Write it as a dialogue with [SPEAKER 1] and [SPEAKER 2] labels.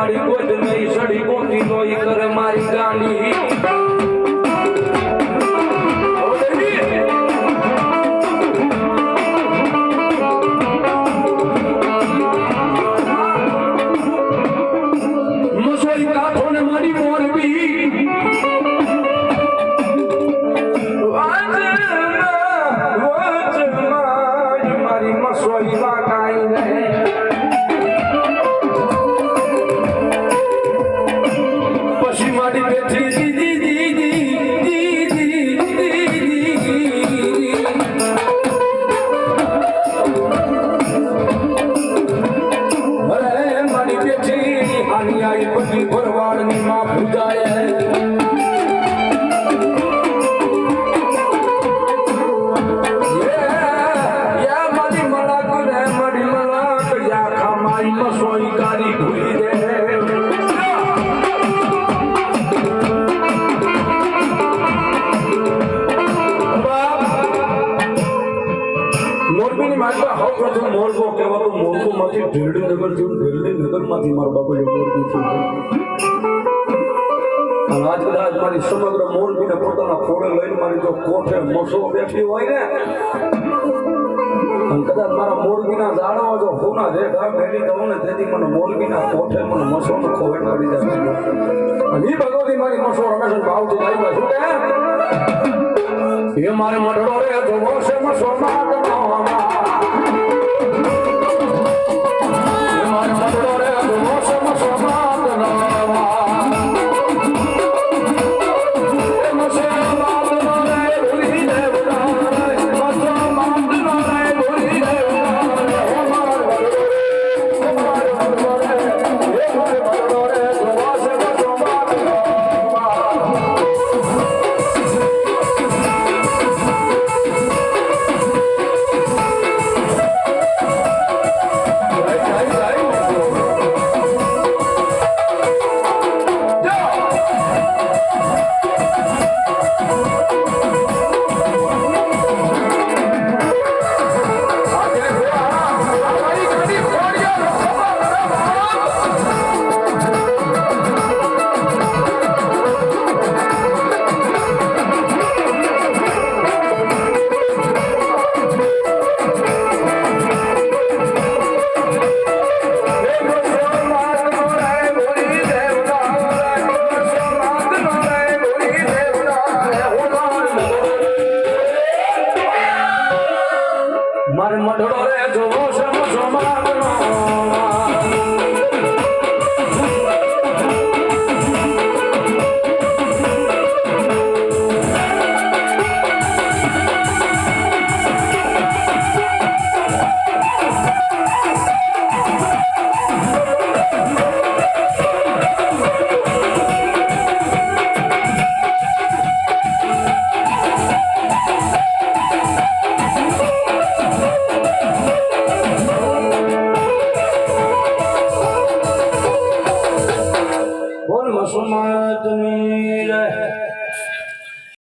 [SPEAKER 1] ಮಾಡಿರುವ ની આવી પછી ભરવાડની માં પૂજાય. લોકોમાંથી ઢેરડી નગર થયું નગરમાંથી મારા બાપુએ મોરબી થયું આજ કદાચ મારી સમગ્ર મોરબીને પોતાના ફોડે લઈને મારી જો કોઠે મસો બેઠી હોય ને. કદાચ મારા મોરબીના ઝાડવા જો હોના રેખા મેળી દઉં ને તેથી મને મોરબીના કોઠે મને મસો ને ખોવે કાઢી જાય અને એ ભગવતી મારી મસો હંમેશા ભાવથી લાવી શું કે એ મારે મઢડો રે જોવો છે મસો માગવાનો